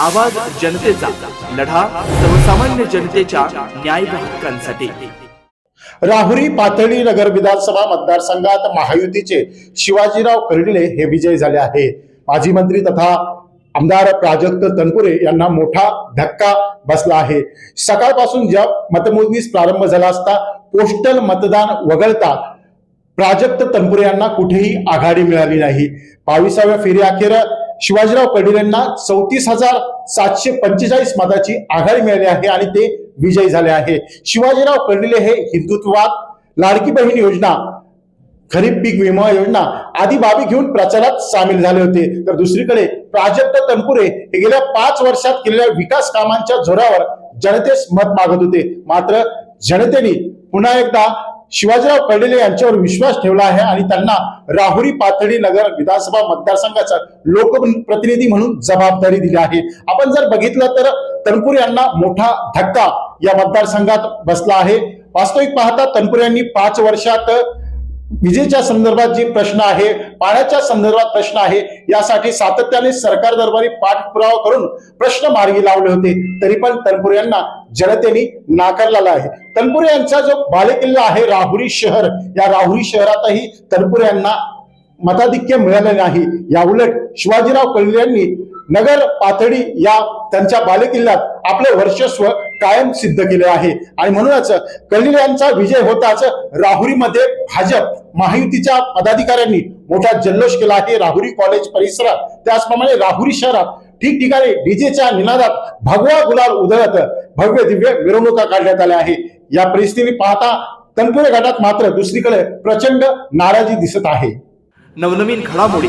आवाज जनतेचा लढा सर्वसामान्य जनतेच्या न्याय हक्कांसाठी. राहुरी पाथर्डी नगर विधानसभा मतदारसंघात महायुतीचे शिवाजीराव कर्डिले हे विजय झाले आहे. माजी मंत्री तथा आमदार प्राजक्त तनपुरे यांना मोठा धक्का बसला आहे. सकाळपासून ज्या मतमोजणीस प्रारंभ झाला असता पोस्टल मतदान वगळता प्राजक्त तनपुरे यांना कुठेही आघाडी मिळाली नाही. बावीसाव्या फेरी अखेर शिवाजीराव पाटील यांना चौतीस हजार सातशे पंचेचाळीस मताची आघाडी मिळाली आहे आणि ते विजयी झाले आहे. शिवाजीराव कर्डिले हे हिंदुत्ववाद लाडकी बहीण योजना खरीप पीक विमा योजना आदी बाबी घेऊन प्रचारात सामील झाले होते. तर दुसरीकडे प्राजक्त तनपुरे हे गेल्या पाच वर्षात केलेल्या विकास कामांच्या जोरावर जनतेस मत मागत होते. मात्र जनतेने पुन्हा एकदा शिवाजीराव कर्डिले यांच्यावर विश्वास ठेवला आहे आणि त्यांना राहुरी पाथडी नगर विधानसभा मतदारसंघाचा लोकप्रतिनिधी म्हणून जबाबदारी दिली आहे. आपण जर बघितलं तर तनपुरे यांना मोठा धक्का या मतदारसंघात बसला आहे. वास्तविक पाहता तनपुरे यांनी पाच वर्षात विजेच्या संदर्भात जे प्रश्न आहे पाण्याच्या संदर्भात प्रश्न आहे यासाठी सातत्याने सरकार दरबारी पाठपुरावा करून प्रश्न मार्गी लावले होते. तरी पण तनपुरे यांना जनतेने नाकारलेला आहे. तनपुरे यांचा जो बालेकिल्ला आहे राहुरी शहर या राहुरी शहरातही तनपुरे यांना मताधिक्य मिळाले नाही. या उलट शिवाजीराव कर्डिले यांनी नगर पाथडी या त्यांच्या बालेकिल्ल्यात आपले वर्चस्व कायम सिद्ध केले आहे. आणि म्हणूनच कर्डिले यांचा विजय होताच राहुरीमध्ये भाजप महायुतीच्या पदाधिकाऱ्यांनी मोठा जल्लोष केला आहे. राहुरी कॉलेज परिसरात. त्याचप्रमाणे राहुरी शहरात ठिकठिकाणी डीजेच्या निनादात भगवा गुलाल उधळत भव्य दिव्य मिरवणुका काढण्यात आल्या आहे. या परिस्थिती पाहता तनपुरे घाटात मात्र दुसरीकडे प्रचंड नाराजी दिसत आहे. नवनवीन घडामोडी